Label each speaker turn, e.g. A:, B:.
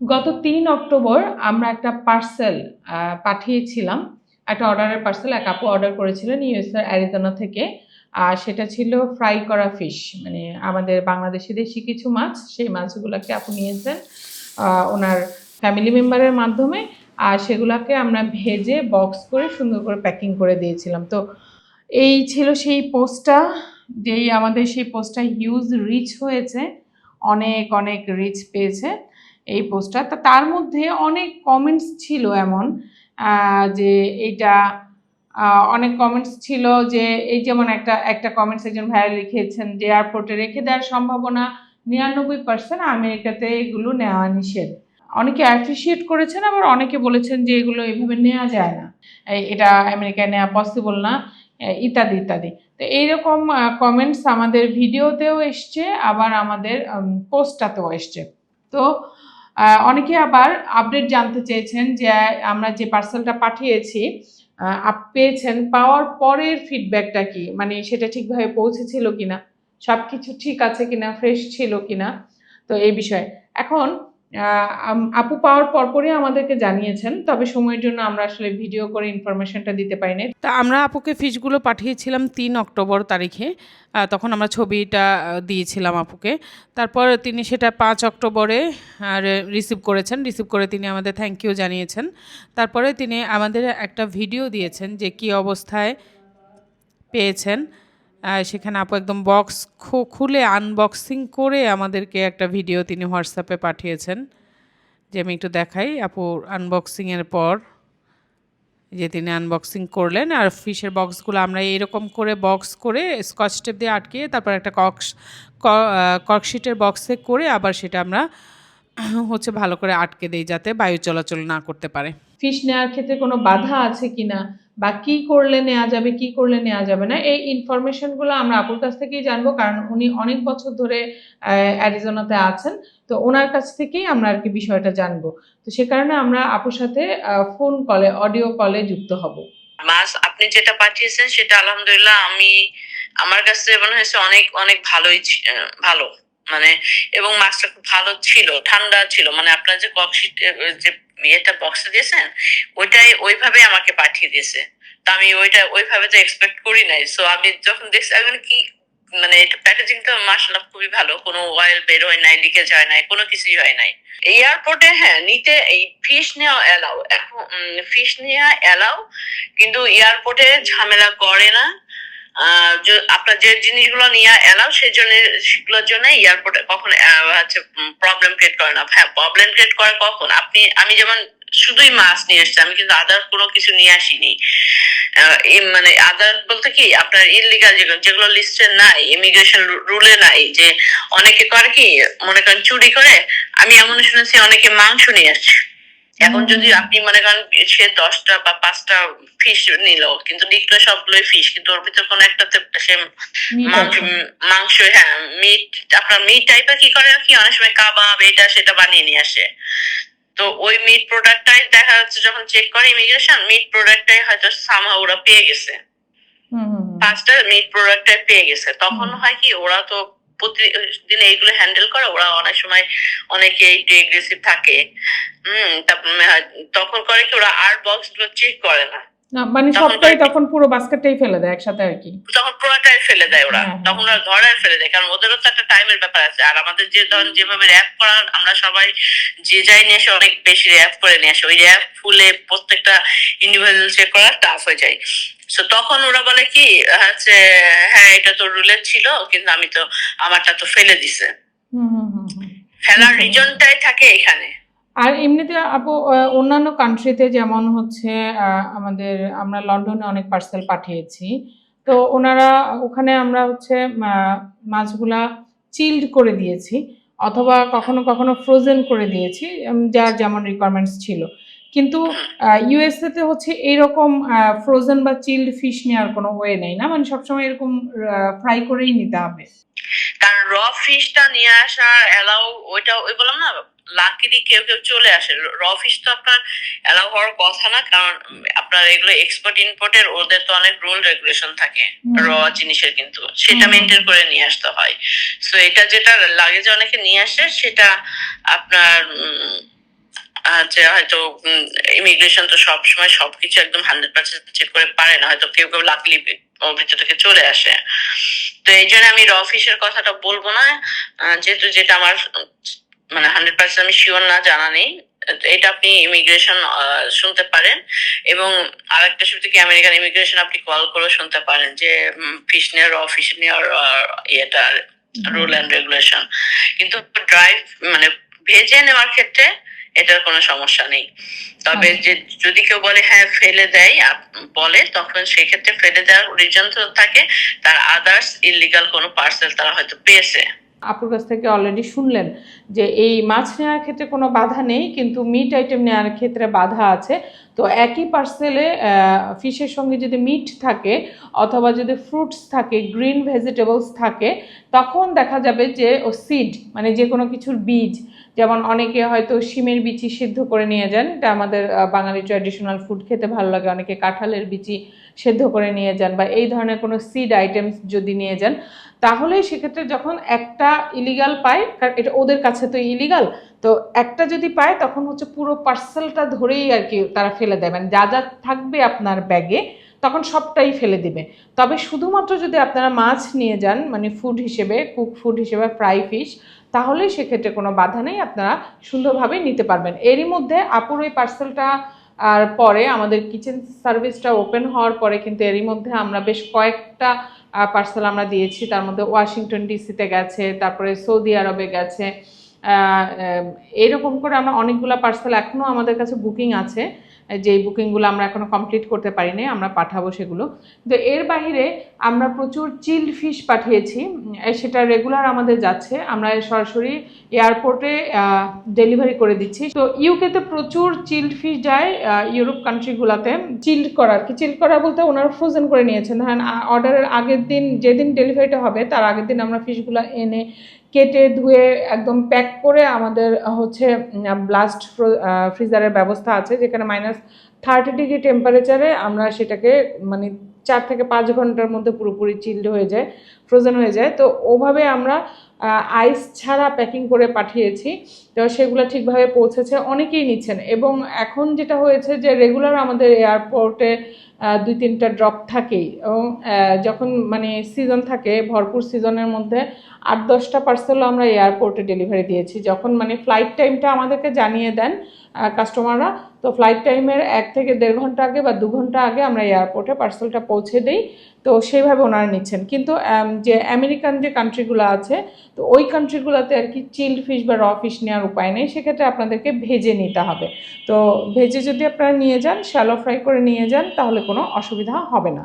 A: গত তিন অক্টোবর আমরা একটা পার্সেল পাঠিয়েছিলাম। একটা অর্ডারের পার্সেল এক আপু অর্ডার করেছিলেন ইউএসএর অ্যারিজোনা থেকে। আর সেটা ছিল ফ্রাই করা ফিশ মানে আমাদের বাংলাদেশি দেশি কিছু মাছ, সেই মাছগুলোকে আপু নিয়েছেন ওনার ফ্যামিলি মেম্বারের মাধ্যমে। আর সেগুলোকে আমরা ভেজে বক্স করে সুন্দর করে প্যাকিং করে দিয়েছিলাম। তো এই ছিল সেই পোস্টটা, যেই আমাদের সেই পোস্টটা হিউজ রিচ হয়েছে, অনেক অনেক রিচ পেয়েছে। এই পোস্টটা। তা তার মধ্যে অনেক কমেন্টস ছিল এমন যে এইটা অনেক কমেন্টস ছিল যে এই যেমন একটা একটা কমেন্টস একজন ভাইয়া লিখেছেন যে এয়ারপোর্টে রেখে দেওয়ার সম্ভাবনা নিরানব্বই পার্সেন্ট আমেরিকাতে এগুলো নেওয়া নিষেধ। অনেকে অ্যাপ্রিসিয়েট করেছেন, আবার অনেকে বলেছেন যে এগুলো এভাবে নেওয়া যায় না। এটা আমেরিকায় নেওয়া পসিবল না ইত্যাদি ইত্যাদি। তো এইরকম কমেন্টস আমাদের ভিডিওতেও এসছে, আবার আমাদের পোস্টটাতেও এসছে। তো অনেকে আবার আপডেট জানতে চেয়েছেন যে, আমরা যে পার্সেলটা পাঠিয়েছি পেয়েছেন, পাওয়ার পরের ফিডব্যাকটা কি? মানে সেটা ঠিকভাবে পৌঁছেছিল কিনা? সব কিছু ঠিক আছে কিনা? ফ্রেশ ছিল কিনা? তো এই বিষয়ে। এখন আপু পাওয়ার পরপরই আমাদেরকে জানিয়েছেন, তবে সময়ের জন্য আমরা আসলে ভিডিও করে ইনফরমেশনটা দিতে পারিনি।
B: তা আমরা আপুকে ফিশগুলো পাঠিয়েছিলাম তিন অক্টোবর তারিখে তখন আমরা ছবিটা দিয়েছিলাম আপুকে। তারপর তিনি সেটা পাঁচ অক্টোবরে রিসিভ করেছেন রিসিভ করে তিনি আমাদের থ্যাংক ইউ জানিয়েছেন। তারপরে তিনি আমাদের একটা ভিডিও দিয়েছেন যে কী অবস্থায় পেয়েছেন। সেখানে আপু একদম বক্স খুলে আনবক্সিং করে আমাদেরকে একটা ভিডিও তিনি হোয়াটসঅ্যাপে পাঠিয়েছেন, যে আমি একটু দেখাই আপু আনবক্সিংয়ের পর, যে তিনি আনবক্সিং করলেন আর ফিশের বক্সগুলো আমরা এরকম করে বক্স করে স্কচ টেপ দিয়ে আটকে তারপর একটা কক্স কর্কশিটের বক্সে করে আবার সেটা আমরা হচ্ছে ভালো করে আটকে দিই যাতে বায়ু চলাচল না করতে পারে।
A: ফিশ নেওয়ার ক্ষেত্রে কোনো বাধা আছে কিনা? বা কি করলে নেওয়া যাবে, কি করলে নেওয়া যাবে না? এই ইনফরমেশনগুলো আমরা আপুর কাছ থেকেই জানব, কারণ উনি অনেক বছর ধরে অ্যারিজোনাতে আছেন। তো ওনার কাছ থেকেই আমরা আর কি বিষয়টা জানব। তো সে কারণে আমরা আপুর সাথে ফোন কলে অডিও কলে যুক্ত হব।
C: মাছ আপনি যেটা পাঠিয়েছেন, সেটা আলহামদুলিল্লাহ আমি আমার কাছে মনে হয়েছে অনেক অনেক ভালোই ভালো। মানে এবং মাছটা খুব ভালো ছিল, ঠান্ডা ছিল। মানে আপনার যে ককশিট যে ইয়েটা বক্সে দিয়েছেন, ওইটাই ওইভাবে আমাকে পাঠিয়ে দিয়েছে। তা আমি ওইটা ওইভাবে তো এক্সপেক্ট করি নাই। সো আমি যখন দেখছি, আমি কি মানে এটা প্যাকেজিংটা মাসাল্লাহ খুবই ভালো। কোনো অয়েল বের হয় নাই লিকেজ হয় নাই, কোনো কিছুই হয় নাই। এয়ারপোর্টে হ্যাঁ নিতে এই ফিশ নেওয়া এলাও এখন ফিশ নেওয়া এলাও কিন্তু এয়ারপোর্টে ঝামেলা করে না। আপনার যে জিনিসগুলো নিয়ে এলাম সেই জন্য, সেগুলোর জন্য এয়ারপোর্টে কখন হচ্ছে প্রবলেম ক্রিয়েট করে না। হ্যাঁ প্রবলেম ক্রিয়েট করে কখন? আপনি, আমি যেমন শুধুই মাছ নিয়ে এসছি, আমি কিন্তু আদার কোনো কিছু নিয়ে আসিনি। মানে আদার বলতে কি, আপনার ইলিগাল যেগুলো যেগুলো লিস্টে নাই ইমিগ্রেশন রুলে নাই, যে অনেকে করে কি, মনে করেন চুরি করে, আমি এমন শুনেছি, অনেকে মাংস নিয়ে আসছে এখন যদি আপনি মনে করেন সে দশটা বা পাঁচটা ফিশ নিল কিন্তু লিখলো সবগুলোই ফিশ কিন্তু ওর ভিতর কোনো একটাতে সে মাংস হ্যাঁ মিট আপনার মিট টাইপের কি করে কি? অনেক সময় কাবাব এটা সেটা বানিয়ে নিয়ে আসে। তো ওই মিট প্রোডাক্টটাই দেখা যাচ্ছে যখন চেক করে ইমিগ্রেশন মিট প্রোডাক্টটাই হয়তো সামা ওরা পেয়ে গেছে। পাঁচটা মিট প্রোডাক্টটাই পেয়ে গেছে। তখন হয় কি ওরা তো প্রতিদিন এইগুলো হ্যান্ডেল করে ওরা অনেক সময় অনেকে একটু এগ্রেসিভ থাকে। হম তখন করে কি ওরা আর বক্সগুলো চেক করে না।
A: মানে সবটাই তখন পুরো বাস্কেটটাই ফেলে দেয় একসাথে আর কি।
C: তখন পুরোটাই ফেলে দেয় ওরা।
A: হ্যাঁ, হ্যাঁ।
C: তখন ওরা ধরে ফেলে দেয় কারণ ওদেরও তো একটা টাইমের ব্যাপার আছে। আর আমাদের যে ধরেন যেভাবে র্যাপ করার আমরা সবাই যে যাই নিয়ে আসে অনেক বেশি র্যাপ করে নিয়ে আসে। ওই র্যাপ ফুলে প্রত্যেকটা ইন্ডিভিজুয়াল চেক করা টাফ হয়ে যায়। তো তখন ওরা বলে কি হচ্ছে হ্যাঁ এটা তো রুলের ছিল কিন্তু আমি তো আমারটা তো ফেলে দিছে।
A: হুম হুম হুম হুম।
C: ফেলার রিজনটাই থাকে এখানে।
A: আর এমনিতে আপু অন্যান্য কান্ট্রিতে যেমন হচ্ছে আমাদের আমরা লন্ডনে অনেক পার্সেল পাঠিয়েছি। তো ওনারা ওখানে আমরা হচ্ছে মাছগুলা চিল্ড করে দিয়েছি অথবা কখনো কখনো ফ্রোজেন করে দিয়েছি যার যেমন রিকোয়ারমেন্টস ছিল। কিন্তু ইউএসএ তে হচ্ছে এইরকম ফ্রোজেন বা চিল্ড ফিশ নেওয়ার কোনো ওয়ে নেই না? মানে সবসময় এরকম ফ্রাই করেই নিতে হবে।
C: কারণ র ফিশটা নিয়ে আসা এলাও ওইটা ওই বললাম না লাকিলি কেউ কেউ চলে আসে। র ফিশ তো আপনার এলাও হওয়ার কথা না কারণ আপনার এগুলো এক্সপোর্ট ইম্পোর্টের ওদের তো অনেক রুল রেগুলেশন থাকে র জিনিসের কিন্তু। সেটা। মেনটেন করে নিয়ে আসতে হয়। সো এটা যেটা লাগেজে অনেকে নিয়ে আসে সেটা আপনার যে হয়তো ইমিগ্রেশন তো সব সময় সবকিছু একদম হান্ড্রেড পার্সেন্ট চেক করে পারে না, হয়তো কেউ কেউ লাকলি ভিতর থেকে চলে আসে। তো এই জন্য আমি র ফিশের কথাটা বলব না যেহেতু যেটা আমার মানে হান্ড্রেড পার্সেন্ট আমি শিওর না, জানা নেই, এটা আপনি ইমিগ্রেশন শুনতে পারেন। এবং আরেকটা শুরুতে কি আমেরিকান ইমিগ্রেশন আপনি কল করে শুনতে পারেন যে ফিশ নেওয়ার অফিস নেওয়ার ইয়েটা রুল অ্যান্ড রেগুলেশন কিন্তু ড্রাইভ মানে ভেজে নেওয়ার ক্ষেত্রে এটার কোনো সমস্যা নেই। তবে
A: আচ্ছা।
C: যে যদি কেউ বলে হ্যাঁ ফেলে দেয় বলে তখন সেক্ষেত্রে ফেলে দেওয়ার রিজন তো থাকে। তার আদার্স ইলিগাল কোনো পার্সেল তারা হয়তো পেয়েছে।
A: আপুর কাছ থেকে অলরেডি শুনলেন যে এই মাছ নেওয়ার ক্ষেত্রে কোনো বাধা নেই কিন্তু মিট আইটেম নেওয়ার ক্ষেত্রে বাধা আছে। তো একই পার্সেলে ফিশের সঙ্গে যদি মিট থাকে অথবা যদি ফ্রুটস থাকে গ্রিন ভেজিটেবলস থাকে, তখন দেখা যাবে যে ও সিড মানে যে কোনো কিছুর বীজ, যেমন অনেকে হয়তো শিমের বিচি সিদ্ধ করে নিয়ে যান, এটা আমাদের বাঙালি ট্র্যাডিশনাল ফুড খেতে ভালো লাগে, অনেকে কাঁঠালের বিচি সেদ্ধ করে নিয়ে যান বা এই ধরনের কোনো সিড আইটেমস যদি নিয়ে যান, তাহলে সেক্ষেত্রে যখন একটা ইলিগাল পায় এটা ওদের কাছে তো ইলিগাল তো একটা যদি পায়, তখন হচ্ছে পুরো পার্সেলটা ধরেই আর কি তারা ফেলে দেয়। মানে যা যা থাকবে আপনার ব্যাগে তখন সবটাই ফেলে দিবে। তবে শুধুমাত্র যদি আপনারা মাছ নিয়ে যান মানে ফুড হিসেবে কুক ফুড হিসেবে ফ্রাই ফিশ তাহলে সেক্ষেত্রে কোনো বাধা নেই, আপনারা সুন্দরভাবে নিতে পারবেন। এরই মধ্যে আপুর ওই পার্সেলটা আর পরে আমাদের কিচেন সার্ভিসটা ওপেন হওয়ার পরে কিন্তু এরই মধ্যে আমরা বেশ কয়েকটা পার্সেল আমরা দিয়েছি। তার মধ্যে ওয়াশিংটন ডিসিতে গেছে, তারপরে সৌদি আরবে গেছে। এরকম করে আমরা অনেকগুলো পার্সেল এখনও আমাদের কাছে বুকিং আছে। যে বুকিংগুলো আমরা এখনও কমপ্লিট করতে পারিনি, আমরা পাঠাবো সেগুলো। তো এর বাইরে আমরা প্রচুর চিল্ড ফিশ পাঠিয়েছি। সেটা রেগুলার আমাদের যাচ্ছে। আমরা সরাসরি এয়ারপোর্টে ডেলিভারি করে দিচ্ছি। তো ইউকেতে প্রচুর চিল্ড ফিশ যায় ইউরোপ কান্ট্রিগুলোতে চিল্ড করার কি। চিল্ড করা বলতে ওনারা ফ্রোজেন করে নিয়েছেন। ধরেন অর্ডারের আগের দিন, যেদিন ডেলিভারিটা হবে, তার আগের দিন আমরা ফিশগুলো এনে কেটে ধুয়ে একদম প্যাক করে আমাদের হচ্ছে ব্লাস্ট ফ্রিজারের ব্যবস্থা আছে, যেখানে মাইনাস থার্টি ডিগ্রি টেম্পারেচারে আমরা সেটাকে মানে চার থেকে পাঁচ ঘণ্টার মধ্যে পুরোপুরি চিল্ড হয়ে যায় ফ্রোজেন হয়ে যায়। তো ওভাবে আমরা আইস ছাড়া প্যাকিং করে পাঠিয়েছি। তো সেগুলো ঠিকভাবে পৌঁছেছে, অনেকেই নিচ্ছেন। এবং এখন যেটা হয়েছে যে রেগুলার আমাদের এয়ারপোর্টে দুই তিনটা ড্রপ থাকেই। এবং যখন মানে সিজন থাকে, ভরপুর সিজনের মধ্যে আট দশটা পার্সেলও আমরা এয়ারপোর্টে ডেলিভারি দিয়েছি। যখন মানে ফ্লাইট টাইমটা আমাদেরকে জানিয়ে দেন কাস্টমাররা তো ফ্লাইট টাইমের এক থেকে দেড় ঘণ্টা আগে বা দু ঘণ্টা আগে আমরা এয়ারপোর্টে পার্সেলটা পৌঁছে দিই। তো সেইভাবে ওনারা নিচ্ছেন। কিন্তু যে আমেরিকান যে কান্ট্রিগুলো আছে তো ওই কান্ট্রিগুলোতে আর কি চিল্ড ফিশ বা র ফিশ নেওয়ার উপায় নেই, সেক্ষেত্রে আপনাদেরকে ভেজে নিতে হবে। তো ভেজে যদি আপনারা নিয়ে যান শ্যালো ফ্রাই করে নিয়ে যান, তাহলে কোনো অসুবিধা হবে না।